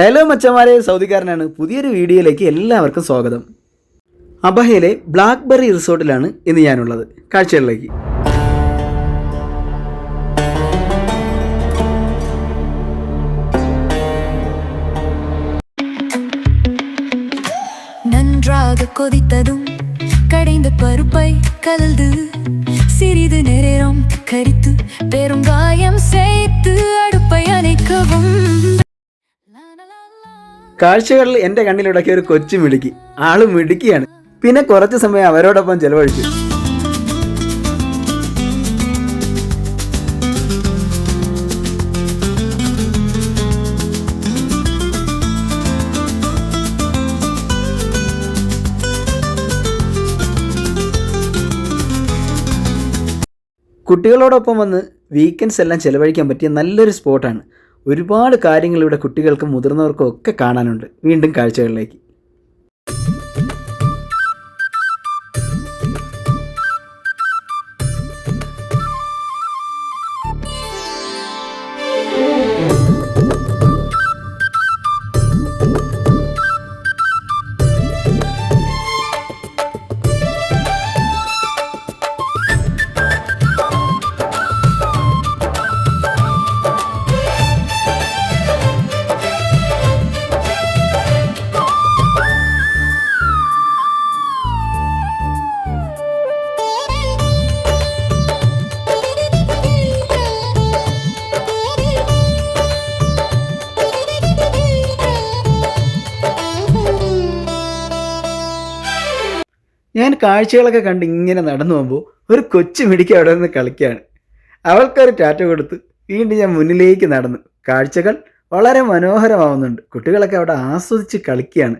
Hello മച്ചന്മാരെ സൗദിക്കാരനാണ് പുതിയൊരു വീഡിയോയിലേക്ക് എല്ലാവർക്കും സ്വാഗതം അബഹയിലെ ബ്ലാക്ക്ബെറി റിസോർട്ടിലാണ് ഇന്ന് ഞാനുള്ളത് കാഴ്ചകളിലേക്ക് நன்றாக கொதித்ததும் கடைந்த பருப்பை கலந்து சிறிது நேரம் கரித்து பெருங்காயம் കാഴ്ചകളിൽ എന്റെ കണ്ണിലുടക്കിയ ഒരു കൊച്ചു മിടുക്കി. ആൾ മിടുക്കിയാണ്. പിന്നെ കുറച്ച് സമയം അവരോടൊപ്പം ചെലവഴിച്ചു. കുട്ടികളോടൊപ്പം വന്ന് വീക്കെൻഡ്സ് എല്ലാം ചെലവഴിക്കാൻ പറ്റിയ നല്ലൊരു സ്പോട്ടാണ് ഒരുപാട് കാര്യങ്ങൾ ഇവിടെ കുട്ടികൾക്കും മുതിർന്നവർക്കും ഒക്കെ കാണാനുണ്ട്. വീണ്ടും കാഴ്ചകളിലേക്ക്. ഞാൻ കാഴ്ചകളൊക്കെ കണ്ട് ഇങ്ങനെ നടന്നു പോകുമ്പോൾ ഒരു കൊച്ചു മിടിക്ക് അവിടെ നിന്ന് കളിക്കുകയാണ് അവൾക്കൊരു ടാറ്റ കൊടുത്ത് വീണ്ടും ഞാൻ മുന്നിലേക്ക് നടന്നു. കാഴ്ചകൾ വളരെ മനോഹരമാവുന്നുണ്ട്. കുട്ടികളൊക്കെ അവിടെ ആസ്വദിച്ച് കളിക്കുകയാണ്.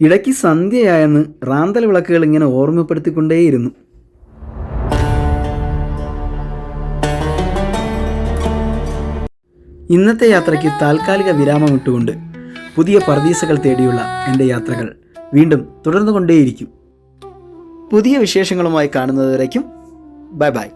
ഇടയ്ക്ക് സന്ധ്യയായെന്ന് റാന്തൽ വിളക്കുകൾ ഇങ്ങനെ ഓർമ്മപ്പെടുത്തിക്കൊണ്ടേയിരുന്നു. ഇന്നത്തെ യാത്രയ്ക്ക് താൽക്കാലിക വിരാമം ഇട്ടുകൊണ്ട് പുതിയ പർദീസകൾ തേടിയുള്ള എന്റെ യാത്രകൾ വീണ്ടും തുടർന്നുകൊണ്ടേയിരിക്കും. പുതിയ വിശേഷങ്ങളുമായി കാണുന്നതുവരേക്കും ബൈ ബൈ.